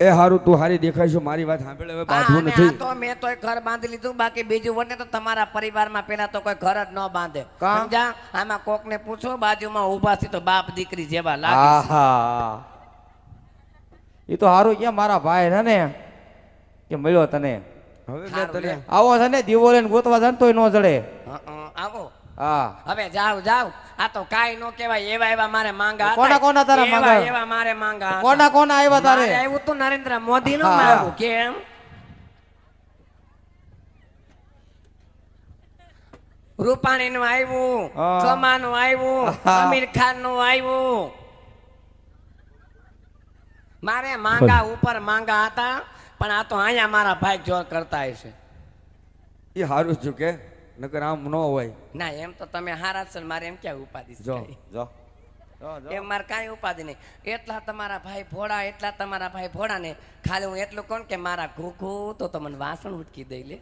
એ હારું તું હારી દેખાઈશું મારી વાત સાંભળે હવે બાંધવું નથી. તો મેં તો ઘર બાંધી લીધું બાકી બીજું વટે તો તમારા પરિવારમાં પેલા તો કોઈ ઘર જ ન બાંધે? સમજા આમાં કોકને પૂછો બાજુમાં ઊભા છે તો બાપ દીકરી જેવા લાગે આહા. એ તો હારું કે મારા ભાઈ છે ને કે મળ્યો તને? હવે તને આવો છે ને દીવો લઈને ગોતવા જાય તોય ન જડે. આવો. હવે જાવ જાવ. આ તો કાઈ નો કહેવાય. એવા એવા મારે માંગા કોના કોના તારા માંગા? એવા મારે માંગા કોના કોના આવ્યા તારે? આવ્યું તો નરેન્દ્ર મોદી નું હા. માંગુ કેમ? રૂપાણી નું આવ્યું. સોમા નું આવ્યું આમિર ખાનનું આવ્યું. મારે માંગા ઉપર માંગા હતા પણ આ તો અહીંયા મારા ભાઈ જોર કરતા હશે. એ હારું છું કે. નકર આમ ન હોય. ના એમ તો તમે હારા છો ને મારે એમ ક્યાં ઉપાધિ છે? જો જો જો, જો. એમ મારે કાંઈ ઉપાધિ નહીં. એટલા તમારા ભાઈ ભોળા એટલા તમારા ભાઈ ભોળા ને ખાલી હું એટલું કોણ કે મારા ઘૂઘુ તો તમને વાસણ ઉટકી દઈ લે.